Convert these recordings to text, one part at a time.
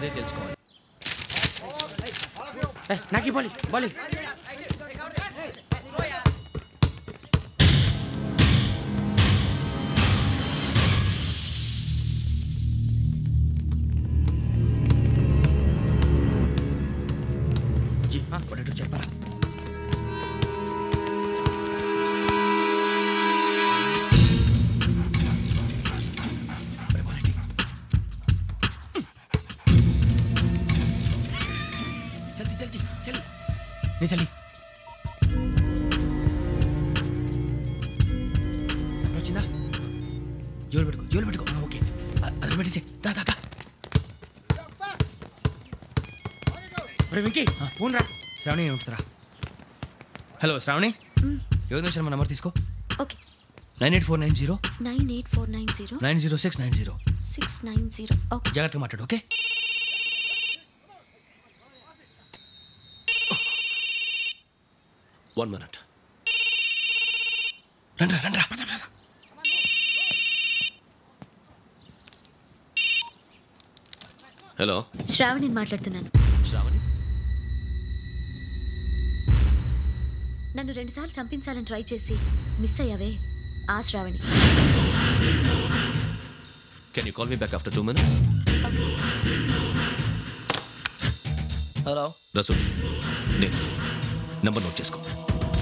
అదే తెలుసుకోవాలి నాకు ఇవ్వాలి బాలి నీ జల్దీ వచ్చిందా జోలు పెట్టుకో జోలు పెట్టుకో. ఓకే. అది పెట్టేసి దా దా దా. వెంకీ ఫోన్ రా. శ్రావణి ఉంటుందిరా హలో శ్రావణి? యోగేంద్ర శర్మ నంబర్ తీసుకో? Okay. Nine eight four nine zero. Nine eight four nine zero. Nine zero six nine zero. Six nine zero. Okay. జాగ్రత్తగా మాట్లాడు ఓకే? One minute. రండ్రా రండ్రా. పద, పద. హలో. శ్రావణి మాట్లాడుతున్నాను. శ్రావణి? నన్ను రెండుసార్లు చంపించాలని ట్రై చేసి మిస్ అయ్యావే. ఆ Sravani. Can you call me back after two minutes hello Rasu నేను నంబర్ నోట్ చేసుకో.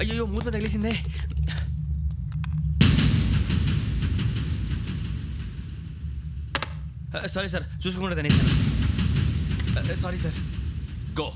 అయ్యో మూత తగిలేసిందే. సారీ సార్ చూసుకుంటుంది అనేసాను సారీ సార్. గో.